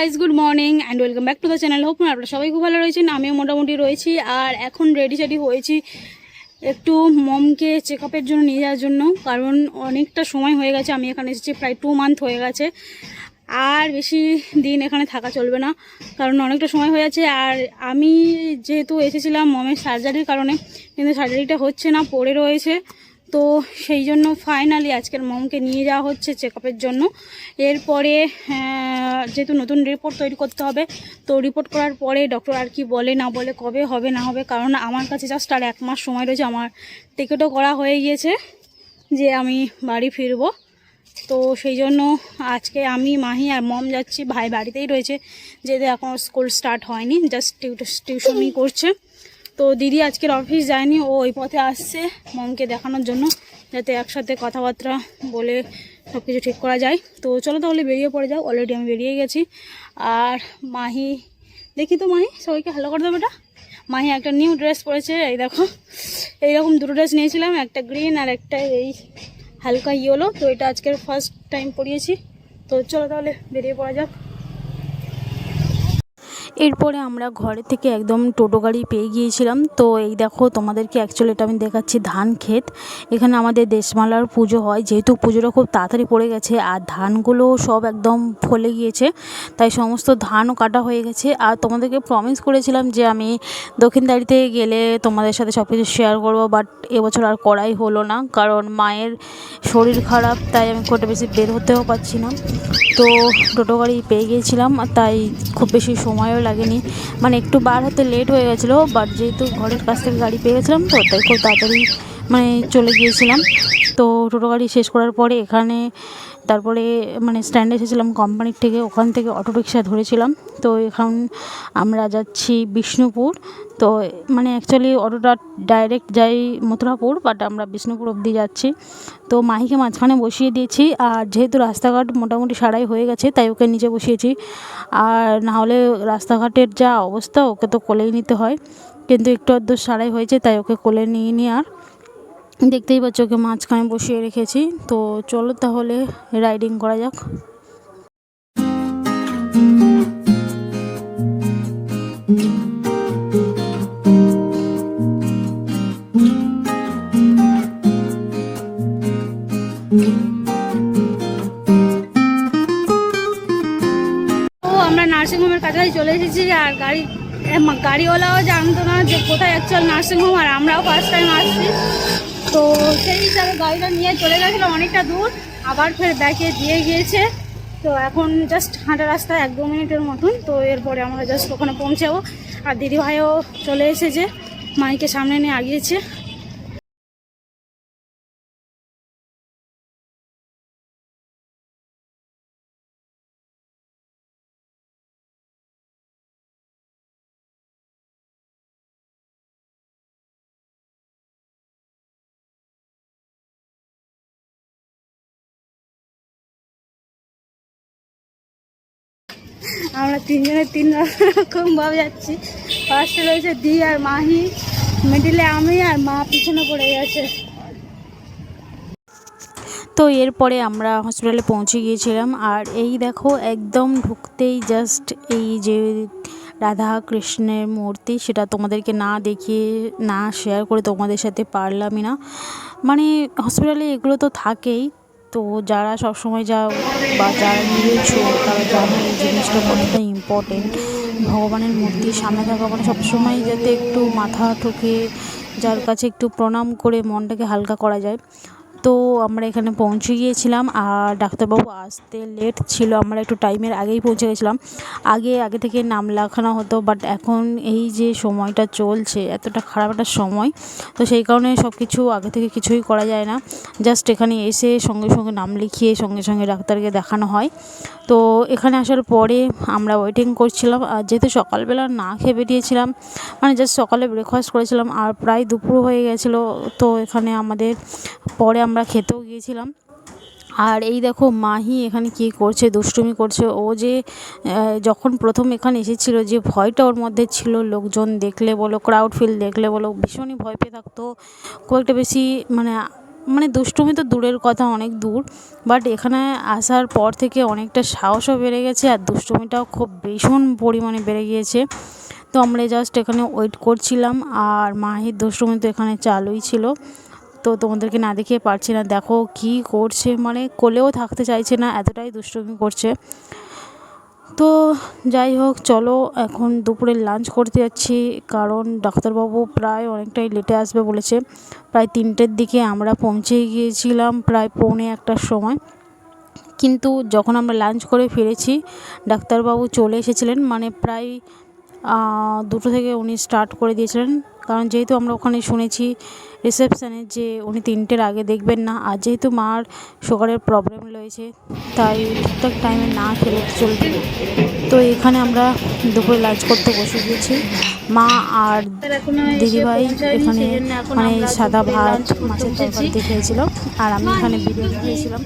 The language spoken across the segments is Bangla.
Guys good morning and welcome back to the channel hope আপনারা সবাই খুব ভালো রয়েছেন, আমিও মোটামুটি রয়েছি। আর এখন রেডি সেডি হয়েছি একটু মমকে চেক আপের জন্য নিয়ে যাওয়ার জন্য, কারণ অনেকটা সময় হয়ে গেছে, আমি এখানে এসেছি প্রায় টু মান্থ হয়ে গেছে। আর বেশি দিন এখানে থাকা চলবে না, কারণ অনেকটা সময় হয়ে যাচ্ছে। আর আমি যেহেতু এসেছিলাম মমের সার্জারির কারণে, কিন্তু সার্জারিটা হচ্ছে না, পড়ে রয়েছে। তো সেই জন্য ফাইনালি আজকের মমকে নিয়ে যাওয়া হচ্ছে চেক জন্য। এরপরে যেহেতু নতুন রিপোর্ট তৈরি করতে হবে, তো রিপোর্ট করার পরে ডক্টর আর কি বলে না বলে কবে হবে না হবে, কারণ আমার কাছে জাস্ট আর এক মাস সময় রয়েছে, আমার টিকিটও করা হয়ে গিয়েছে যে আমি বাড়ি ফিরবো। তো সেই জন্য আজকে আমি, মাহি আর মম যাচ্ছি, ভাই বাড়িতেই রয়েছে, যেহেতু এখন স্কুল স্টার্ট হয়নি জাস্ট টিউশনই করছে। তো দিদি আজকের অফিস যায়নি, ও ওই পথে আসছে মমকে দেখানোর জন্য, যাতে একসাথে কথাবার্তা বলে সব কিছু ঠিক করা যায়। তো চলো তাহলে বেরিয়ে পড়ে যাও অলরেডি আমি বেরিয়ে গেছি। আর মাহি, দেখি তো মাহি, সবাইকে হ্যালো করে দেবো এটা মাহি একটা নিউ ড্রেস পরেছে, এই দেখো। এইরকম দুটো ড্রেস নিয়েছিলাম, একটা গ্রিন আর একটা এই হালকা ইয়েলো তো এটা আজকের ফার্স্ট টাইম পরিয়েছি। তো চলো তাহলে বেরিয়ে পড়া যাক। এরপরে আমরা ঘরে থেকে একদম টোটো গাড়ি পেয়ে গিয়েছিলাম। তো এই দেখো তোমাদেরকে অ্যাকচুয়ালি এটা আমি দেখাচ্ছি ধান ক্ষেত। এখানে আমাদের দেশমালার পুজো হয়, যেহেতু পুজোটা খুব তাড়াতাড়ি পড়ে গেছে আর ধানগুলো সব একদম ফলে গিয়েছে, তাই সমস্ত ধানও কাটা হয়ে গেছে। আর তোমাদেরকে প্রমিস করেছিলাম যে আমি দক্ষিণদাড়িতে গেলে তোমাদের সাথে সব কিছু শেয়ার করব বাট এবছর আর করাই হলো না, কারণ মায়ের শরীর খারাপ, তাই আমি খুব বেশি বের হতেও পারছি না। তো টোটো গাড়ি পেয়ে গিয়েছিলাম, তাই খুব বেশি সময়ও লাগেনি। মানে একটু বার হতে লেট হয়ে গেছিল বাট যেহেতু ঘরের কাছ থেকে গাড়ি পেয়ে গেছিলাম তো, তাই খুব তাড়াতাড়ি মানে চলে গিয়েছিলাম। তো টোটো গাড়ি শেষ করার পরে এখানে তারপরে মানে স্ট্যান্ডে এসেছিলাম কোম্পানির থেকে, ওখান থেকে অটো রিক্সা ধরেছিলাম। তো এখন আমরা যাচ্ছি বিষ্ণুপুর। তো মানে অ্যাকচুয়ালি অটোটা ডাইরেক্ট যাই মথুরাপুর বাট আমরা বিষ্ণুপুর অবধি যাচ্ছি। তো মাহিকে মাঝখানে বসিয়ে দিয়েছি, আর যেহেতু রাস্তাঘাট মোটামুটি সারাই হয়ে গেছে, তাই ওকে নিচে বসিয়েছি। আর না হলে রাস্তাঘাটের যা অবস্থা, ওকে তো কোলেই নিতে হয়। কিন্তু একটু আধটু সারাই হয়েছে, তাই ওকে কোলে নিয়ে নিয়ে আর। দেখতেই পাচ্ছ ওকে মাঝখানে বসিয়ে রেখেছি। তো চলো তাহলে রাইডিং করা যাক। তো আমরা নার্সিংহোমের কাছাকাছি চলে এসেছি আর গাড়ি গাড়িওয়ালাও জানতো না যে কোথায় অ্যাকচুয়াল নার্সিংহোম আর আমরাও ফার্স্ট টাইম আসছি। তো সেই হিসাবে গাড়িটা নিয়ে চলে গেছিল অনেকটা দূর, আবার ফের ব্যাকে দিয়ে গিয়েছে। তো এখন জাস্ট হাঁটা রাস্তা এক দু মিনিটের মতন, তো এরপরে আমরা জাস্ট ওখানে পৌঁছাবো। আর দিদিভাইও চলে এসেছে, মাইকে সামনে নিয়ে আগিয়েছে। আমরা তিনজনে তিন রকম ভাবে যাচ্ছি। ফার্স্টে রয়েছে দি আর মাহি। মিডিলে আমি আর মা পিছনে পড়ে গেছে। তো এরপরে আমরা হসপিটালে পৌঁছে গিয়েছিলাম। আর এই দেখো, একদম ঢুকতেই জাস্ট এই যে রাধা কৃষ্ণের মূর্তি, সেটা তোমাদেরকে না দেখিয়ে, না শেয়ার করে তোমাদের সাথে পারলামই না। মানে হসপিটালে এগুলো তো থাকেই। তো যারা সবসময় যা বা যারা নিয়েছো, তারা জানো এই জিনিসটা কতটা ইম্পর্টেন্ট ভগবানের মূর্তির সামনে থাকা মানে সবসময় যাতে একটু মাথা ঠোকে, যার কাছে একটু প্রণাম করে মনটাকে হালকা করা যায়। তো আমরা এখানে পৌঁছে গিয়েছিলাম আর ডাক্তারবাবু আসতে লেট ছিল। আমরা একটু টাইমের আগেই পৌঁছে গেছিলাম। আগে আগে থেকে নাম লেখানো হতো বাট এখন এই যে সময়টা চলছে, এতটা খারাপ একটা সময়, তো সেই কারণে সব কিছু আগে থেকে কিছুই করা যায় না। জাস্ট এখানে এসে সঙ্গে সঙ্গে নাম লিখিয়ে সঙ্গে সঙ্গে ডাক্তারকে দেখানো হয়। তো এখানে আসার পরে আমরা ওয়েটিং করছিলাম। আর যেহেতু সকালবেলা না খেয়ে বেরিয়েছিলাম মানে জাস্ট সকালে ব্রেকফাস্ট করেছিলাম, আর প্রায় দুপুর হয়ে গেছিল, তো এখানে আমাদের, পরে আমরা খেতেও গিয়েছিলাম। আর এই দেখো মাহি এখানে কী করছে, দুষ্টুমি করছে। ও যে যখন প্রথম এখানে এসেছিল, যে ভয়টা ওর মধ্যে ছিল, লোকজন দেখলে বলো ক্রাউড ফিল দেখলে বলো, ভীষণই ভয় পেয়ে থাকতো। খুব একটা বেশি মানে মানে দুষ্টুমি তো দূরের কথা, অনেক দূর। বাট এখানে আসার পর থেকে অনেকটা সাহসও বেড়ে গেছে, আর দুষ্টুমিটাও খুব ভীষণ পরিমাণে বেড়ে গিয়েছে। তো আমরা জাস্ট এখানে ওয়েট করছিলাম, আর মাহির দুষ্টুমি তো এখানে চালুই ছিল। তো তোমাদেরকে না দেখিয়ে পারছি না। দেখো কি করছে মানে কোলেও থাকতে চাইছে না, এতটাই দুষ্টুমি করছে। তো যাই হোক, চলো এখন দুপুরে লাঞ্চ করতে যাচ্ছি, কারণ ডাক্তারবাবু প্রায় অনেকটাই লেটে আসবে বলেছে। প্রায় তিনটের দিকে আমরা পৌঁছে গিয়েছিলাম, প্রায় পৌনে একটার সময়। কিন্তু যখন আমরা লাঞ্চ করে ফিরেছি, ডাক্তারবাবু চলে এসেছিলেন মানে প্রায় দুটো থেকে উনি স্টার্ট করে দিয়েছিলেন। কারণ যেহেতু আমরা ওখানে শুনেছি রিসেপশানে যে উনি তিনটের আগে দেখবেন না, আর যেহেতু মার সুগারের প্রবলেম রয়েছে, তাই ঠিকঠাক টাইমে না খেলে চলবে। তো এখানে আমরা দুপুরে লাঞ্চ করতে বসে গিয়েছি। মা আর দিদিভাই এখানে মানে সাদা ভাত, মাছের তরকারি খেয়েছিল, আর আমি এখানে বিরিয়ানি খেয়েছিলাম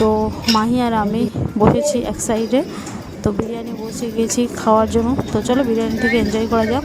তো মাহি আর আমি বসেছি এক সাইডে তো বিরিয়ানি বসে গেছি খাওয়ার জন্য। তো চলো বিরিয়ানি থেকে এনজয় করা যাক।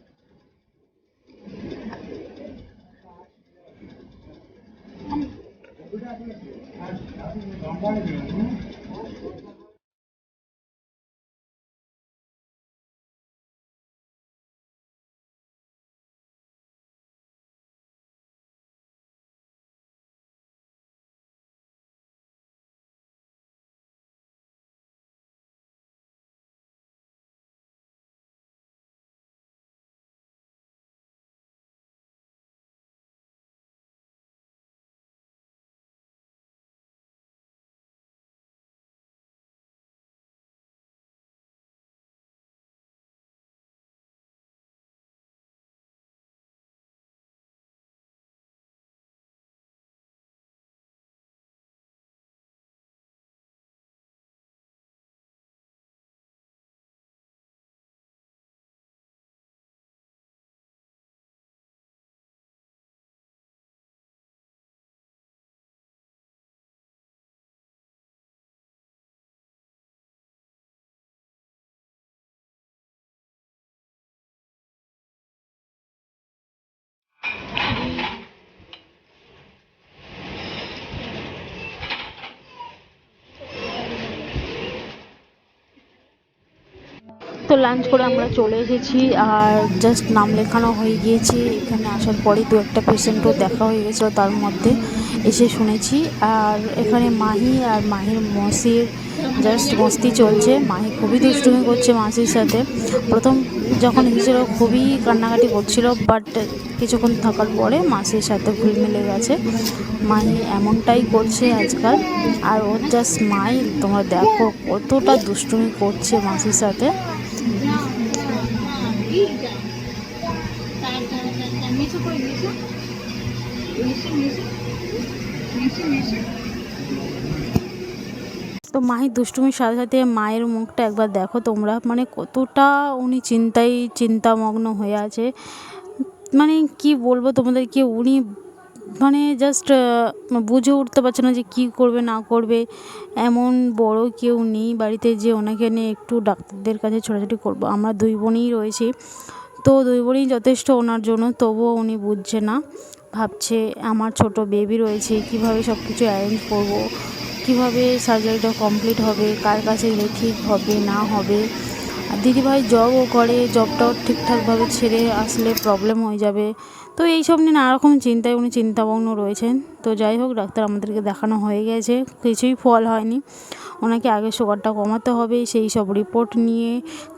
তো লাঞ্চ করে আমরা চলে এসেছি আর জাস্ট নাম লেখানো হয়ে গিয়েছে। এখানে আসার পরেই দু একটা পেশেন্টও দেখা হয়ে গেছিল তার মধ্যে এসে শুনেছি। আর এখানে মাহি আর মাহির মসির জাস্ট মস্তি চলছে। মাহি খুবই দুষ্টুমি করছে মাসির সাথে। প্রথম যখন এসেছিল খুবই কান্নাকাটি করছিল বাট কিছুক্ষণ থাকার পরে মাসির সাথে ঘুল মিলে গেছে। মাহি এমনটাই করছে আজকাল। আর ওর যা স্মাইল তোমরা দেখো কতটা দুষ্টুমি করছে মাসির সাথে। তো মাহির দুষ্টুমির সাথে সাথে মায়ের মুখটা একবার দেখো তোমরা। মানে কতটা উনি চিন্তায় চিন্তামগ্ন হয়ে আছে। মানে কি বলব তোমাদেরকে, উনি মানে জাস্ট বুঝে উঠতে পারছে না যে কী করবে, না করবে। এমন বড় কেউ নেই বাড়িতে যে ওনাকে নিয়ে একটু ডাক্তারদের কাছে ছোটাছুটি করব। আমরা দুই বোনই রয়েছি। তো দুই বোনই যথেষ্ট ওনার জন্য, তবুও উনি বুঝছে না। ভাবছে আমার ছোট বেবি রয়েছে, কীভাবে সব কিছু অ্যারেঞ্জ করব? কীভাবে সার্জারিটা কমপ্লিট হবে? কার কাছে ঠিক হবে, না হবে? দিদিভাই জবও করে জবটাও ঠিকঠাকভাবে ছেড়ে আসলে প্রবলেম হয়ে যাবে। তো এই সব নিয়ে নানা রকম চিন্তায় উনি চিন্তামগ্ন রয়েছেন। তো যাই হোক, ডাক্তার আমাদেরকে দেখানো হয়ে গেছে, কিছুই ফল হয়নি। ওনাকে আগে সুগারটা কমাতে হবে, সেই সব রিপোর্ট নিয়ে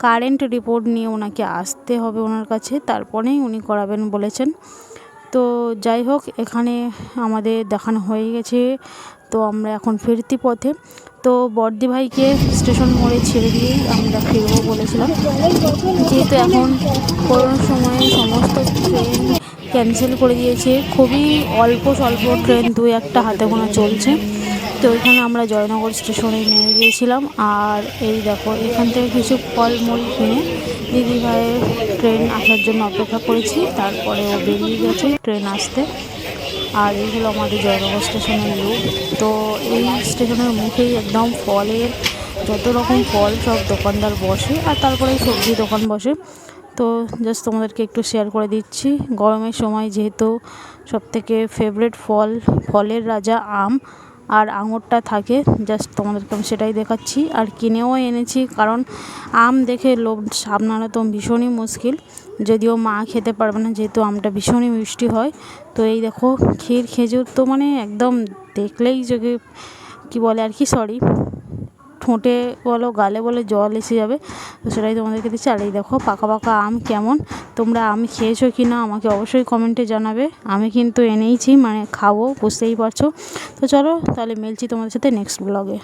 কারেন্ট রিপোর্ট নিয়ে ওনাকে আসতে হবে ওনার কাছে, তারপরেই উনি করাবেন বলেছেন। তো যাই হোক, এখানে আমাদের দেখানো হয়ে গেছে। তো আমরা এখন ফিরতি পথে। তো বর্দি ভাইকে স্টেশন মোড়ে ছেড়ে দিয়েই আমরা ফিরবো বলেছিলাম। যেহেতু এখন করোনার সময়ে সমস্ত ট্রেন ক্যান্সেল করে দিয়েছে, খুবই অল্প স্বল্প ট্রেন দুই একটা হাতে গোনা চলছে। তো এখানে আমরা জয়নগর স্টেশনে নেমে গিয়েছিলাম। আর এই দেখো, এখান থেকে কিছু ফলমূল কিনে দিদি ভাইয়ের ট্রেন আসার জন্য অপেক্ষা করেছি। তারপরে ও বেরিয়ে গেছে ট্রেন আসতে। আর এই হলো আমাদের জয়নগর স্টেশনের লুক তো এই স্টেশনের মুখেই একদম ফলের, যত রকম ফল সব দোকানদার বসে, আর তারপরে সবজি দোকান বসে। তো জাস্ট তোমাদেরকে একটু শেয়ার করে দিচ্ছি। গরমের সময় যেহেতু সবথেকে ফেভারিট ফল, ফলের রাজা আম আর আঙুরটা থাকে, জাস্ট তোমাদেরকে আমি সেটাই দেখাচ্ছি। আর কিনেও এনেছি, কারণ আম দেখে লোভ, সামলানো তো ভীষণই মুশকিল। যদিও মা খেতে পারবে না, যেহেতু আমটা ভীষণই মিষ্টি হয়। তো এই দেখো, ক্ষীর, খেজুর তো মানে একদম দেখলেই যোগে কী বলে আর কি সরি ঠোঁটে বলো, গালে বলে, জল এসে যাবে। তো সেটাই তোমাদেরকে দিচ্ছি। আর এই দেখো, পাকা পাকা আম কেমন? তোমরা আম খেয়েছো কি না, আমাকে অবশ্যই কমেন্টে জানাবে। আমি কিন্তু এনেইছি মানে খাব, বুঝতেই পারছ। তো চলো, তাহলে মিলছি তোমাদের সাথে নেক্সট ব্লগে